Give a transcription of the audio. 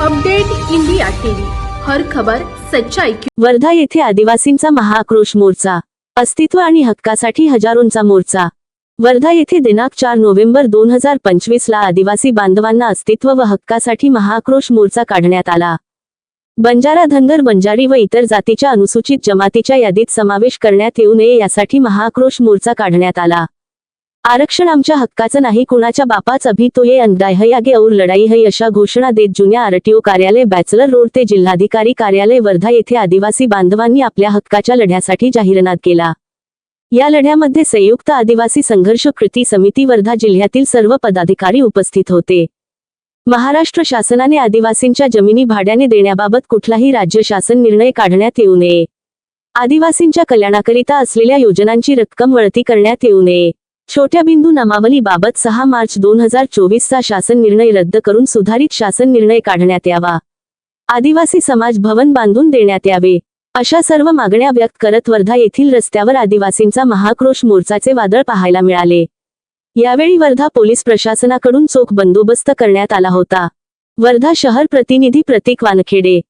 Update India TV. हर खबर सच्चाई की वर्धा येथे आदिवासींचा महाआक्रोश मोर्चा. अस्तित्व आणि हक्कासाठी हजारोंचा मोर्चा. वर्धा येथे दिनांक चार नोव्हेंबर दोन हजार पंचवीस ला आदिवासी बांधवांना अस्तित्व व हक्कासाठी महाआक्रोश मोर्चा काढण्यात आला. बंजारा धनगर बंजारी व इतर जातीच्या अनुसूचित जमातीच्या यादीत समावेश करण्यात येऊ नये यासाठी महाआक्रोश मोर्चा काढण्यात आला. आरक्षण आमच्या हक्काचं नाही कुणाच्या बापाच अभि तो ये अन्याय है आगे और लढाई है अशा घोषणा देत जुन्या आरटीओ कार्यालय बॅचलर रोड ते जिल्हाधिकारी कार्यालय वर्धा येथे आदिवासी बांधवांनी आपल्या हक्काच्या लढ्यासाठी जाहीरनाद केला. या लढ्यामध्ये संयुक्त आदिवासी संघर्ष कृती समिती वर्धा जिल्ह्यातील सर्व पदाधिकारी उपस्थित होते. महाराष्ट्र शासनाने आदिवासींच्या जमिनी भाड्याने देण्याबाबत कुठलाही राज्य शासन निर्णय काढण्यात येऊ नये. आदिवासींच्या कल्याणाकरिता असलेल्या योजनांची रक्कम वळती करण्यात येऊ नये. छोट्या बिंदू नामावलीबाबत सहा मार्च दोन हजार चोवीसचा शासन निर्णय रद्द करून सुधारित शासन निर्णय काढण्यात यावा. आदिवासी समाज भवन बांधून देण्यात यावे. अशा सर्व मागण्या व्यक्त करत वर्धा येथील रस्त्यावर आदिवासींचा महाक्रोश मोर्चाचे वादळ पाहायला मिळाले. यावेळी वर्धा पोलीस प्रशासनाकडून चोख बंदोबस्त करण्यात आला होता. वर्धा शहर प्रतिनिधी प्रतीक वानखेडे